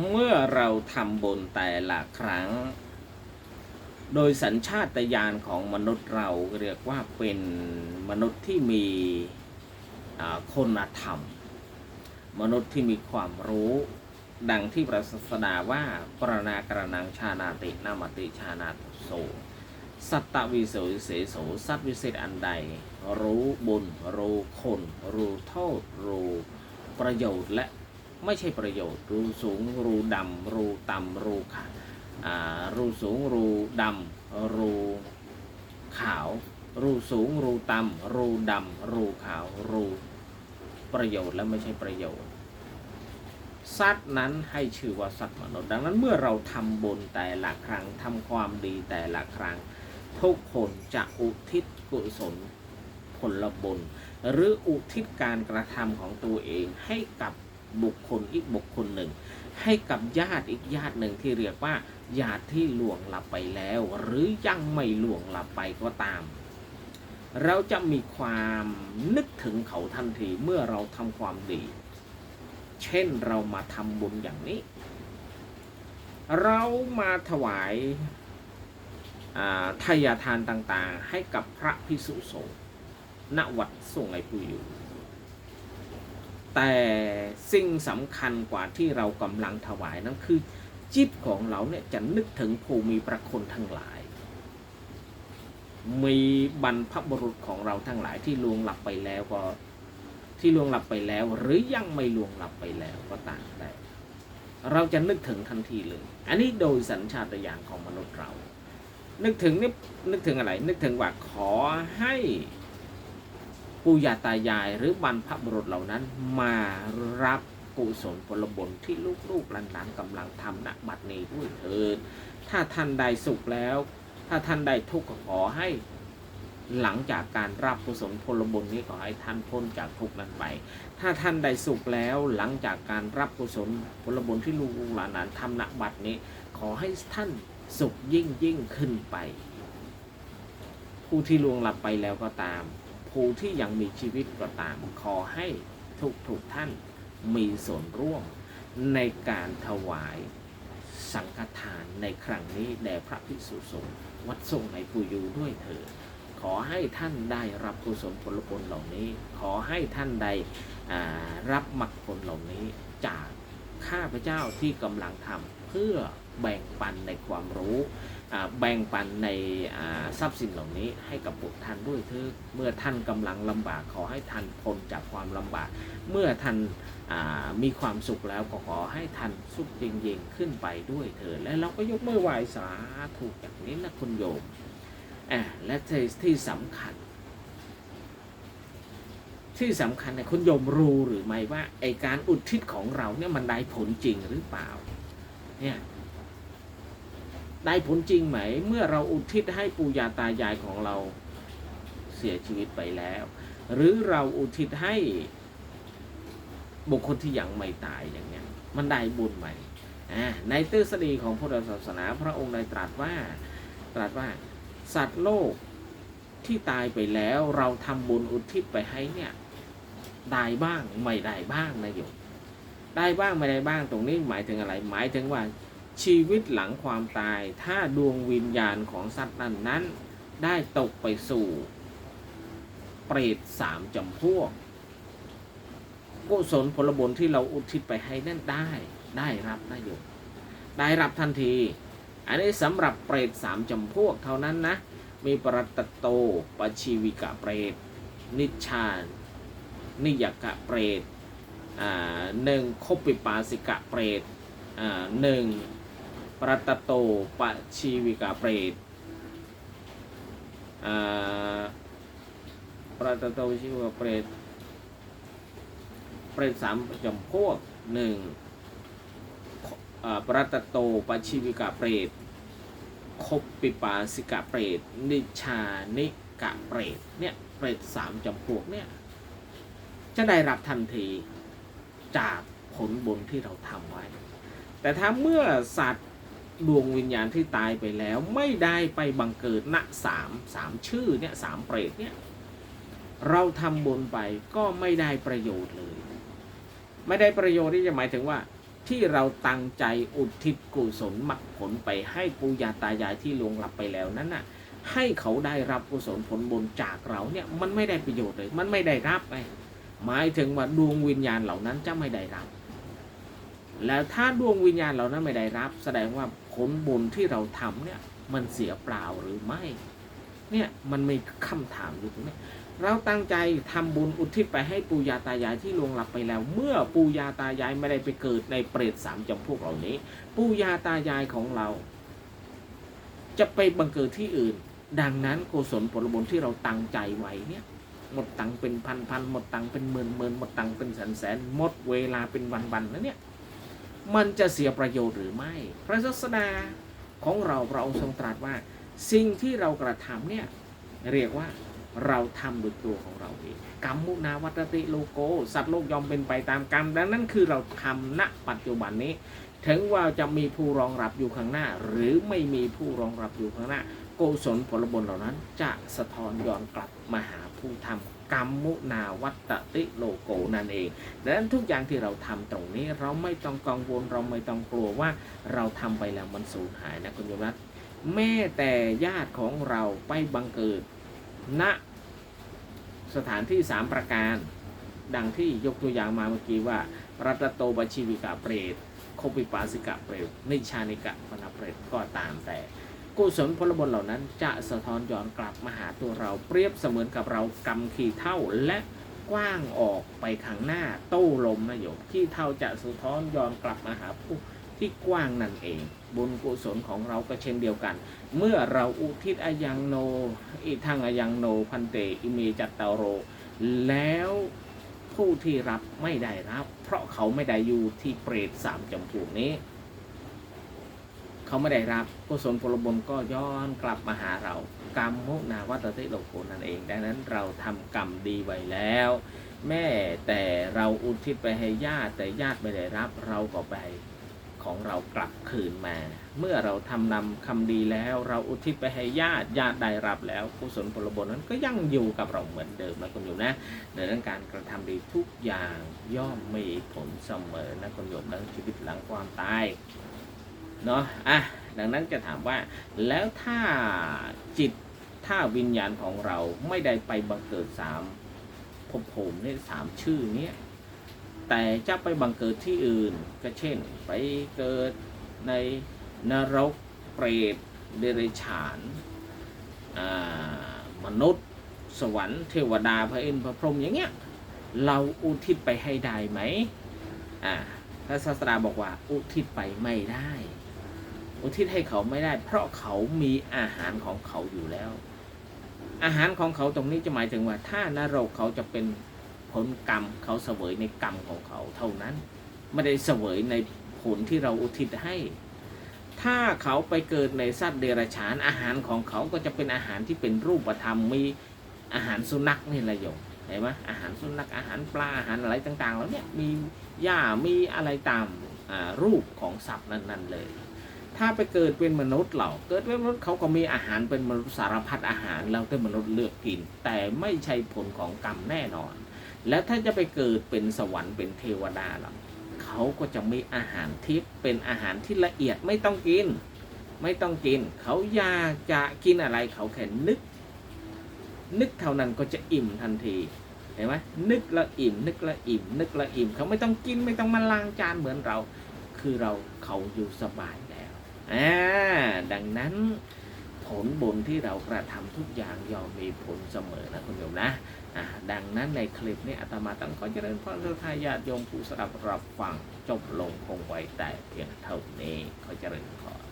เมื่อเราทำบุญแต่ละครั้ง โดยสัญชาตญาณของมนุษย์เราเรียกว่าเป็นมนุษย์ที่มีคุณธรรม มนุษย์ที่มีความรู้ดังที่พระศาสดาว่าปรณากรนังชานาตินามติชานาตุโสสัตตวิโสวิเศโสสัตว์วิเศษอันใด รู้บุญรู้คน รู้โทษ รู้ประโยชน์และ ไม่ใช่ประโยชน์ รูสูงรูดำรูต่ำรูขาอ่ารู้สูงรูดำรูขาว รูสูงรูต่ำรูดำรูขาว รูประโยชน์และไม่ใช่ประโยชน์สัตว์นั้นให้ชื่อว่าสัตว์มนุษย์ดังนั้นเมื่อเราทำบุญแต่ละครั้งทำความดีแต่ละครั้ง ทุกคนจะอุทิศกุศลผลบุญหรืออุทิศการกระทำของตัวเองให้กับ บุคคลอีกบุคคลหนึ่ง ให้กับญาติอีกญาติหนึ่งที่เรียกว่า ญาติที่ล่วงลับไปแล้ว หรือยังไม่ล่วงลับไปก็ตาม เราจะมีความนึกถึงเขาทันทีเมื่อเราทำความดี เช่นเรามาทำบุญอย่างนี้ เรามาถวายทายาทานต่างๆ ให้กับพระพิสุสงฆ์ณวัดทรงไอปุอยู่ แต่สิ่งสำคัญกว่าที่เรากำลังถวายนั้นคือ จิตของเราเนี่ยจะนึกถึงภูมิประคุณทั้งหลาย มีบรรพบุรุษของเราทั้งหลายที่ล่วงหลับไปแล้วก็ที่ล่วงหลับไปแล้ว หรือยังไม่ล่วงหลับไปแล้วก็ต่ามแต่เราจะนึกถึงทันทีเลย อันนี้โดยสัญชาตญาณของมนุษย์เรา นึกถึงนี่นึกถึงอะไร นึกถึงว่าขอให้ ปู่ย่าตายายหรือบรรพบุรุษเหล่านั้นมารับกุศลผลบุญที่ลูกๆหลานๆกำลังทำณบัดนี้ด้วยเถิดถ้าท่านใดสุขแล้ว ถ้าท่านใดทุกข์ขอให้หลังจากการรับกุศลผลบุญนี้ขอให้ท่านพ้นจากทุกข์นั้นไป ถ้าท่านใดสุขแล้วหลังจากการรับกุศลผลบุญที่ลูกหลานๆทำณบัดนี้ ขอให้ท่านสุขยิ่งยิ่งขึ้นไป ผู้ที่ลวงหลับไปแล้วก็ตาม ผู้ที่ยังมีชีวิตก็ตาม ขอให้ทุกทุกท่านมีส่วนร่วมในการถวายสังฆทานในครั้งนี้แด่พระภิกษุสงฆ์วัดทรงในปุยูด้วยเถิดขอให้ท่านได้รับกุศลผลบุญเหล่านี้ ขอให้ท่านได้รับมรรคผลเหล่านี้จากข้าพเจ้าที่กำลังทำเพื่อ แบ่งปันในความรู้แบ่งปันในทรัพย์สินเหล่านี้ให้กับบุตรท่านด้วยเถิดเมื่อท่านกำลังลำบากขอให้ท่านพ้นจากความลำบาก เมื่อท่านมีความสุขแล้วก็ขอให้ท่านสุขยิ่งยิ่งขึ้นไปด้วยเถิดและเราก็ยกมือไหว้สาธุอย่างนี้นะคุณโยมอ่าและที่สำคัญ ที่สำคัญเนี่ยคุณโยมรู้หรือไม่ว่าไอการอุทิศของเราเนี่ยมันได้ผลจริงหรือเปล่าเนี่ย ได้ผลจริงไหม เมื่อเราอุทิศให้ปู่ย่าตายายของเราเสียชีวิตไปแล้ว หรือเราอุทิศให้บุคคลที่ยังไม่ตายอย่างเงี้ยมันได้บุญไหมอ่าในทฤษฎีของพุทธศาสนาพระองค์ได้ตรัสว่าตรัสว่าสัตว์โลกที่ตายไปแล้วเราทำบุญอุทิศไปให้เนี่ยได้บ้างไม่ได้บ้างนะโยมได้บ้างไม่ได้บ้างตรงนี้หมายถึงอะไร หมายถึงว่า ชีวิตหลังความตาย ถ้าดวงวิญญาณของสัตว์นั้นนั้น ได้ตกไปสู่ เปรตสามจำพวก กุศลผลบุญที่เราอุทิศไปให้นั่นได้ได้รับนะโยมได้รับทันที อันนี้สำหรับเปรตสามจำพวกเท่านั้นนะ มีปรัตโตปชีวิกะเปรต นิชานนิยกะเปรตอ่าหนึ่งคบปิปาสิกะเปรตอ่าหนึ่ง รัตตโตปชีวิกะเปรตปรัตตโตปชีวิกะเปรต เปรตสามจำพวกหนึ่งปรัตตโตปชีวิกะเปรตคบปิปาสิกะเปรต นิชานิกะเปรต เนี่ยเปรตสามจำพวกเนี่ยจะได้รับทันทีจากผลบุญที่เราทำไว้ แต่ถ้าเมื่อสัตว์ ดวงวิญญาณที่ตายไปแล้วไม่ได้ไปบังเกิดณสามสามชื่อเนี่ยสามเปรตเนี่ยเราทำบุญไปก็ไม่ได้ประโยชน์เลย ไม่ได้ประโยชน์ที่จะหมายถึงว่า ที่เราตั้งใจอุทิศกุศลมรรคผลไปให้ปู่ย่าตายายที่ลวงลับไปแล้วนั้นน่ะ ให้เขาได้รับกุศลผลบุญจากเราเนี่ยมันไม่ได้ประโยชน์เลย มันไม่ได้รับไงหมายถึงว่าดวงวิญญาณเหล่านั้นจะไม่ได้รับ แล้วถ้าดวงวิญญาณเหล่านั้นไม่ได้รับ แสดงว่า ผลบุญที่เราทำเนี่ยมันเสียเปล่าหรือไม่ เนี่ยมันมีคำถามอยู่ตรงนี้เราตั้งใจทำบุญอุทิศไปให้ปู่ย่าตายายที่ลวงลับไปแล้ว เมื่อปู่ย่าตายายไม่ได้ไปเกิดในเปรตสามจำพวกเหล่านี้ปู่ย่าตายายของเรา จะไปบังเกิดที่อื่น ดังนั้นกุศลผลบุญที่เราตั้งใจไว้เนี่ยหมดตังเป็นพันพันหมดตังเป็นหมื่นหมื่นหมดตังเป็นแสนแสนหมดเวลาเป็นวันวันแล้วเนี่ย มันจะเสียประโยชน์หรือไม่ พระศาสดาของเราพระองค์ทรงตรัสว่า สิ่งที่เรากระทำเนี่ยเรียกว่าเราทำโดยตัวของเราเองกรรมมุนาวัตติโลโก สัตว์โลกยอมเป็นไปตามกรรม ดังนั้นคือเราทำณปัจจุบันนี้ ถึงว่าจะมีผู้รองรับอยู่ข้างหน้า หรือไม่มีผู้รองรับอยู่ข้างหน้า กุศลผลบุญเหล่านั้น จะสะท้อนย้อนกลับมาหาผู้ทำกรรมมุนาวัตติโลโกนั่นเองดังนั้นทุกอย่างที่เราทำตรงนี้เราไม่ต้องกังวลเราไม่ต้องกลัวว่าเราทำไปแล้วมันสูญหายนะคุณโยมนะแม้แต่ญาติของเราไปบังเกิดณสถานที่สามประการ ดังที่ยกตัวอย่างมาเมื่อกี้ว่า รัตโตบชีวิกาเปรตโคปิปาสิกะเปรตนิชานิกะปนาเปรตก็ตามแต่ กุศลพลบุญเหล่านั้นจะสะท้อนย้อนกลับมาหาตัวเราเปรียบเสมือนกับเรากำขีเท่าและกว้างออกไปข้างหน้าโต้ลมนะโยมขี้เท่าจะสะท้อนย้อนกลับมาหาผู้ที่กว้างนั่นเอง บุญกุศลของเราก็เช่นเดียวกัน เมื่อเราอุทิศอายังโนอิทังอายังโนพันเตอิเมจัตตาโร แล้วผู้ที่รับไม่ได้รับ เพราะเขาไม่ได้อยู่ที่เปรตสามจำพวกนี้ เขาไม่ได้รับกุศลผลบุญก็ย้อนกลับมาหาเรากรรมมุนาวัตติโลโกนั่นเอง ดังนั้นเราทำกรรมดีไว้แล้ว แม่แต่เราอุทิศไปให้ญาติแต่ญาติไม่ได้รับเราก็ไปของเรากลับคืนมา เมื่อเราทำนำคำดีแล้ว เราอุทิศไปให้ญาติญาติได้รับแล้วกุศลผลบุญนั้นก็ยังอยู่กับเราเหมือนเดิมนะคุณโยมนะดังนั้นการกระทำดีทุกอย่างย่อมมีผลเสมอนะคุณโยมในชีวิตหลังความตาย เนาะอะดังนั้นจะถามว่า แล้วถ้าจิตถ้าวิญญาณของเราไม่ได้ไปบังเกิดสามภพภูมินี่สามชื่อเนี้ยแต่จะไปบังเกิดที่อื่นก็เช่น ไปเกิดในนรกเปรตเดรัจฉานอ่ามนุษย์ สวรรค์เทวดาพระอินทร์พระพรหมอย่างเงี้ยเราอุทิศไปให้ได้ไหมอ่าพระศาสดาบอกว่าอุทิศไปไม่ได้ อุทิศให้เขาไม่ได้ เพราะเขามีอาหารของเขาอยู่แล้ว อาหารของเขาตรงนี้จะหมายถึงว่า ถ้านรกเขาจะเป็นผลกรรมเขาเสวยในกรรมของเขาเท่านั้น ไม่ได้เสวยในผลที่เราอุทิศให้ ถ้าเขาไปเกิดในสัตว์เดรัจฉานอาหารของเขาก็จะเป็นอาหารที่เป็นรูปธรรมมีอาหารสุนัขนี่แหละโยมเห็นไหมอาหารสุนัขอาหารปลาอาหารอะไรต่างๆ แล้วเนี่ยมีหญ้ามีอะไรตามอ่ารูปของสัตว์นั้นๆเลย ถ้าไปเกิดเป็นมนุษย์เราเกิดเป็นมนุษย์เขาก็มีอาหารเป็นมนุษย์สารพัดอาหารแล้วแต่มนุษย์เลือกกิน แต่ไม่ใช่ผลของกรรมแน่นอน แล้วถ้าจะไปเกิดเป็นสวรรค์เป็นเทวดาล่ะเขาก็จะมีอาหารทิพย์เป็นอาหารที่ละเอียดไม่ต้องกิน ไม่ต้องกิน เขาอยากจะกินอะไรเขาแค่นึก นึกเท่านั้นก็จะอิ่มทันทีเห็นไหมนึกละอิ่มนึกละอิ่มนึกละอิ่มเขาไม่ต้องกินไม่ต้องมาล้างจานเหมือนเรา คือเราเขาอยู่สบาย อ่าดังนั้นผลบุญที่เรากระทำทุกอย่างย่อมมีผลเสมอนะคุณโยมนะอ่าดังนั้นในคลิปนี้อาตมาต้องขอเจริญพรทุทายาติโยมผู้สดับรับฟังจบลงคงไว้แต่เพียงเท่านี้ขอเจริญพร